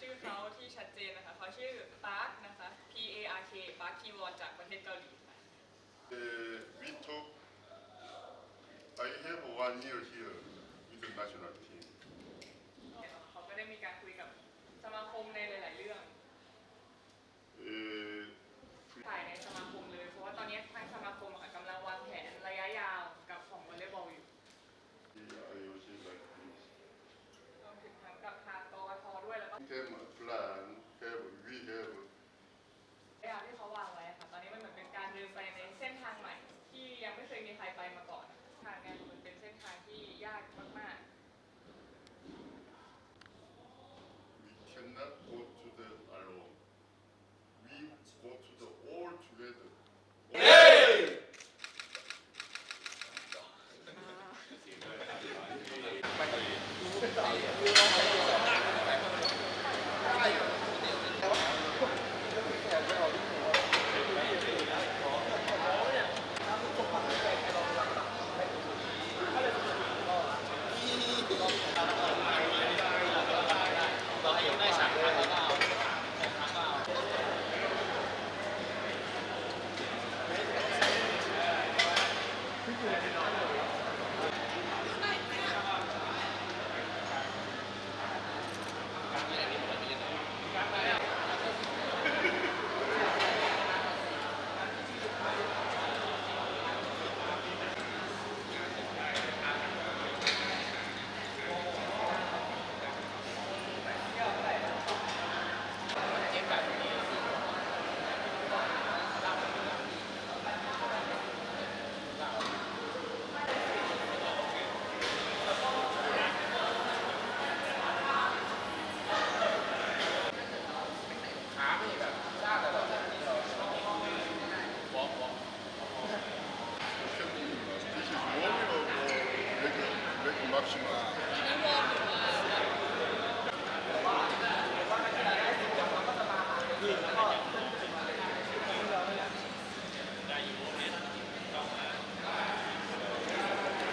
ชื่อเขาที่ชัดเจนนะคะเขาชื่อปาร์คนะคะ P A R K ปาร์คคีวอนจากประเทศเกาหลีค่ะ Uh, we talk, I have one year here with the national team. เขาก็ได้มีการคุยกับสมาคมในหลาย ๆ เรื่อง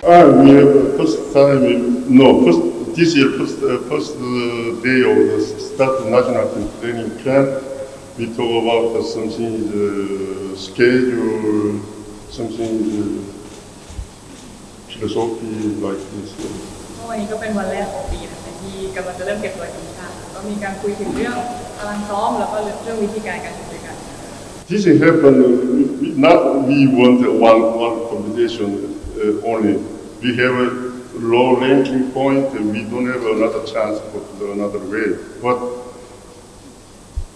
Ah, we have first time, in- no, first, this year, first, uh, first uh, day of the start national team training camp, we talk about uh, something is uh, schedule, something is uh, philosophy like this. ๆเมื่อวันนี้ก็เป็นวันแรกของปีนะคะที่กำลังจะเริ่มเก็บตัวทีมชาติก็มีการคุยถึงเรื่องตารางซ้อมแล้วก็เรื่องวิธีการการทำด้วยกัน This happened, uh, we- not we want one, one competition uh, only. We have a low ranking point, and we don't have another chance for the another way. But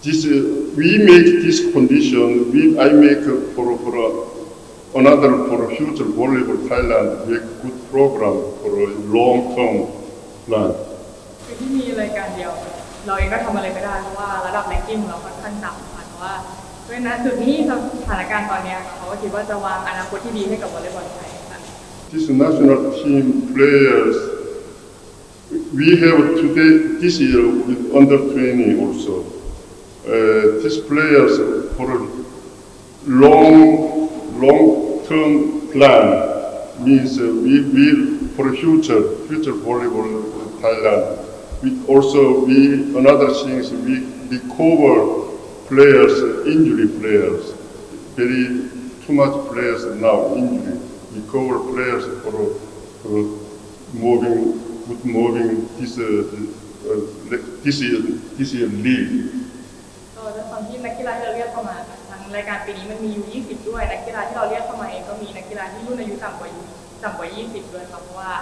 this, uh, we make this condition, we, I make uh, for, for a, another, for future volleyball Thailand, make good program for a long-term plan. คือที่มีรายการเดียว เราเองก็ทำอะไรไม่ได้เพราะว่าระดับแรงกิ้งของเราค่อนข้างต่ำค่ะเพราะว่าด้วยนะจุดนี้สถานการณ์ตอนนี้เขาก็คิดว่าจะวางอนาคตที่ดีให้กับวอลเลย์บอลไทย This national team players, we have today, this year with under 20 also. Uh, these players for a long, long-term plan means uh, we, we, for future, future volleyball Thailand. We also, we, another thing is we, we cover players, injury players. Very, too much players now injury. We cover players for, or moving, good moving this, uh, uh, this year, this year league. ก็ด้วยความที่นักกีฬาที่เราเรียกเข้ามาค่ะทางรายการปีนี้มันมีอยู่ 20 ด้วย นักกีฬาที่เราเรียกเข้ามาเองก็มีนักกีฬาที่รุ่นอายุต่ำกว่าอายุต่ำกว่า 20 ด้วยค่ะเพราะว่า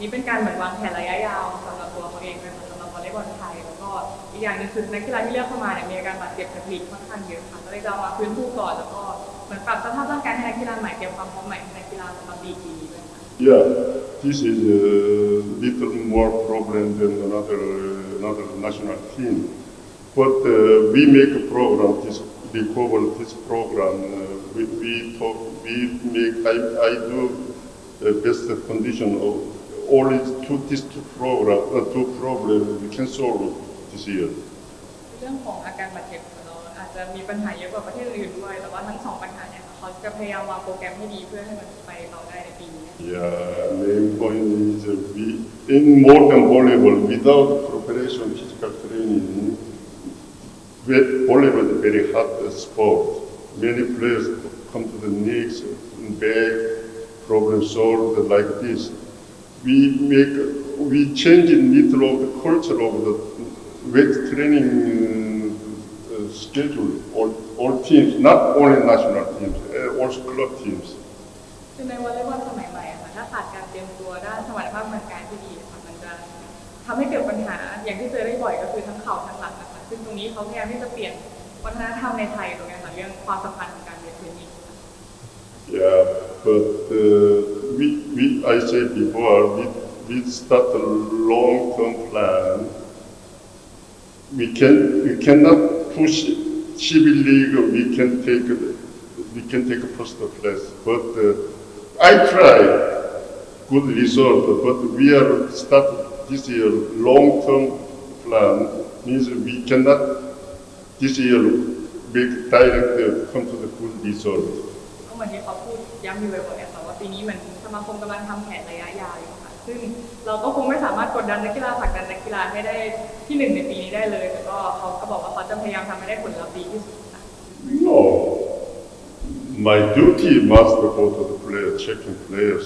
นี่เป็นการเหมือนวางแผนระยะยาวสำหรับตัวเขาเองด้วยค่ะสำหรับวอลเลย์บอลไทยแล้วก็อีกอย่างหนึงคือนักกีฬาที่เลือกเข้ามาเนี่ยมีอาการบาดเจ็บจากลีกค่อนข้างเยอะค่ะก็เลยจะเอามาฟื้นฟูก่อนแล้วก็ มือนปรับสภาพร่างกายให้นักกีฬาใหม่เตรียมความพร้อมใหม่ให้นักกีฬาสำหรับลีกนี้ด้วยค่ะ Yeah, this is a little more problem than another, another national team. But uh, we make a program, this, we cover this program, uh, we, we talk, we make, I, I do the best condition of only two, these two program, uh, two problems we can solve this year. เรื่องของอาการบาดเจ็บของเราอา จจะมีปัญหาเยอะกว่าประเทศอื่นด้วย แต่ว่าทั้งสองปัญหาเนี่ยค่ะเขาจะพยายามวางโปรแกรมให้ดีเพื่อให้มันไปต่อได้ใน ปีนี้ Yeah, main point is uh, we, in modern volleyball, without preparation, physical training, ve- volleyball is a very hard uh, sport. Many players come to the knees, back, problem solved like this. We make, we change a little of the culture of the weight training uh, uh, schedule. All, all teams, not only national teams, uh, also club teams. คือในวอลเลย์บอลสมัยใหม่อะค่ะถ้าขาดการเตรียมตัวด้านสมรรถภาพทางกายที่ดีอะค่ะมันจะทำให้เกิดปัญหาอย่างที่เจอได้บ่อยก็คือทั้งเข่าทั้งหลังนะคะซึ่งตรงนี้เขาพยายามที่จะเปลี่ยนวัฒนธรรมในไทยตรงเนี้ยค่ะเรื่องความสำคัญของการเรียนเทรนนิ่ง Yeah, but uh, we, we, I said before, we, we start a long-term plan. We can, we cannot push civil league, we can take, we can take a first place. But uh, I try good result, but we are start this year long-term plan means we cannot this year make direct uh, come to the good result. ก็เหมือนที่เขาพูดย้ำอยู่บ่อยๆอะค่ะว่าปีนี้เหมันสมาคมกำลังทำแผนระยะยาวอยู่ค่ะ ซึ่งเราก็คงไม่สามารถกดดันนักกีฬาผลักดันนักกีฬาให้ได้ที่หนึ่งในปีนี้ได้เลยแต่ก็เขาก็บอกว่าเขาจะพยายามทำให้ได้ผลลัพธ์ดีที่สุดค่ะ No. My duty must go to the player, checking players.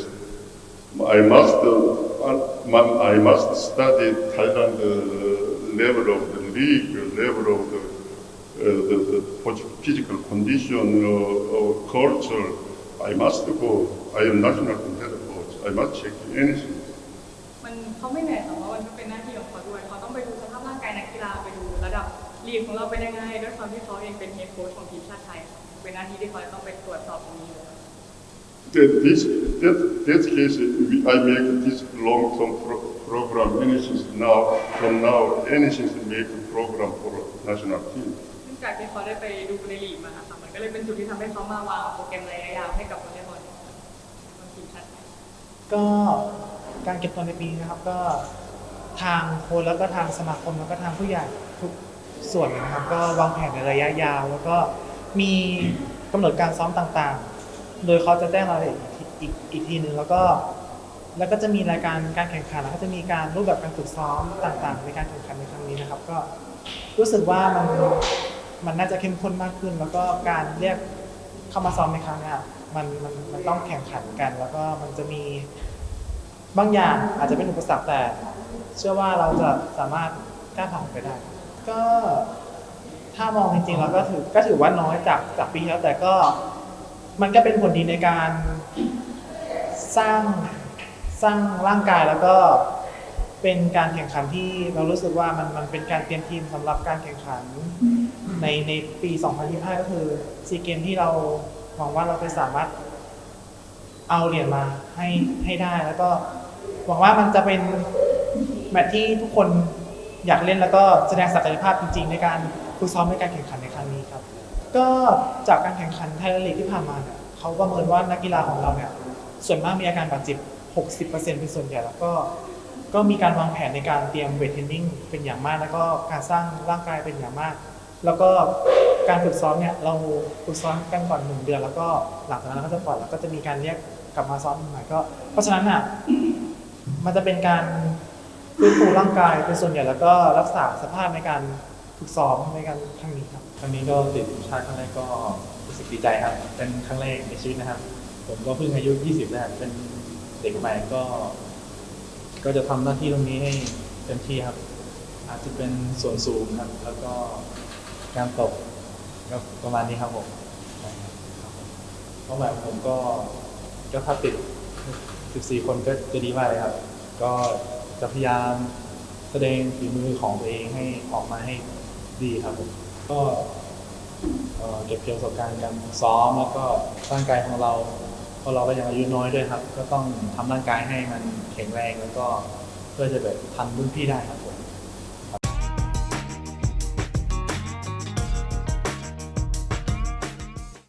I must, uh, I must study Thailand uh, level of the league, level of the, uh, the, the physical condition uh, or culture. I must go. I am national team head coach. I must check anything. มันเขาไม่เหนื่อยแต่ว่ามันก็เป็นหน้าที่ของเขาด้วยเขาต้องไปดูสภาพร่างกายนักกีฬาไปดูระดับลีกของเราเป็นยังไงด้วยความที่เขาเองเป็นเฮดโค้ชของทีมชาติไทยค่ะเป็นหน้าที่ที่เขาจะต้องไปตรวจสอบตรงนี้เลย That this, that, that case, we, I make this long-term pro- program, anything now, from now, anything to make a program for national team. ซึ่งจากที่เขาได้ไปดูในลีกมาค่ะมันก็เลยเป็นจุดที่ทำให้เขามาวางโปรแกรมระยะยาวให้กับวอลเลย์บอลของทีมชาติไทยก็ การเก็บตัวในปีนี้นะครับก็ทางโค้ชแล้วก็ทางสมาคมแล้วก็ทางผู้ใหญ่ทุกส่วนนะครับ ก็วางแผนในระยะยาว แล้วก็มีกำหนดการซ้อมต่างๆ โดยเขาจะแจ้งรายละเอียดอีกอีกทีหนึ่งแล้วก็แล้วก็จะมีรายการการแข่งขันแล้วก็จะมีการรูปแบบการฝึกซ้อมต่างๆ ในการแข่งขันในครั้งนี้นะครับ ก็รู้สึกว่ามันมันน่าจะเข้มข้นมากขึ้น แล้วก็การเรียกเข้ามาซ้อมในครั้งนี้มันมันมันต้องแข่งขันกัน แล้วก็มันจะมี บางอย่างอาจจะเป็นอุปสรรคแต่ เชื่อว่าเราจะสามารถก้าวผ่านไปได้ ก็ถ้ามองจริงๆแล้วก็ถือก็ถือว่าน้อยจากจากปีแล้วแต่ก็มันก็เป็นผลดีในการสร้างสร้างร่างกายแล้วก็เป็นการแข่งขันที่เรารู้สึกว่ามันมันเป็นการเตรียมทีมสำหรับการแข่งขันในในปี 2025 ก็คือซีเกมที่เราหวังว่าเราจะสามารถ เอาเหรียญมาให้ให้ได้แล้วก็หวังว่ามันจะเป็นแมตช์ที่ทุกคนอยากเล่นแล้วก็แสดงศักยภาพจริง ๆ ในการฝึกซ้อมในการแข่งขันในครั้งนี้ครับ ก็จากการแข่งขันไทยลีกที่ผ่านมาเนี่ยเขาประเมินว่านักกีฬาของเราเนี่ยส่วนมากมีอาการบาดเจ็บ 60%เป็นส่วนใหญ่แล้วก็ก็มีการวางแผนในการเตรียมเวทเทรนนิ่งเป็นอย่างมาก แล้วก็การสร้างร่างกายเป็นอย่างมาก แล้วก็การฝึกซ้อมเนี่ยเราฝึกซ้อมกันก่อนหนึ่งเดือน แล้วก็หลังจากนั้นเราก็จะปล่อยแล้วก็จะมีการเรียก กลับมาซ้อมใหม่ก็ เพราะฉะนั้นอะมันจะเป็นการฟื้นฟูร่างกายเป็นส่วนใหญ่แล้วก็รักษาสภาพในการฝึกซ้อมในการครั้งนี้ครับ ครั้งนี้ก็ติดทีมชาติครั้งแรกก็รู้สึกดีใจครับ เป็นครั้งแรกในชีวิตนะครับ ผมก็เพิ่งอายุ 20แล้วเป็นเด็กใหม่ก็ ก็จะทำหน้าที่ตรงนี้ให้เต็มที่ครับ อาจจะเป็นส่วนสูงครับ แล้วก็การตกก็ประมาณนี้ครับผมเป้าหมายผมก็ ก็ถ้าติด 14 คนก็จะดีมากเลยครับ ก็จะพยายามแสดงฝีมือของตัวเองให้ออกมาให้ดีครับผมก็เอ่อเก็บเกี่ยวประสบการณ์การซ้อมแล้วก็ร่างกายของเราเพราะเราก็ยังอายุน้อยด้วยครับ ก็ต้องทำร่างกายให้มันแข็งแรงแล้วก็เพื่อจะแบบทันรุ่นพี่ได้ครับผม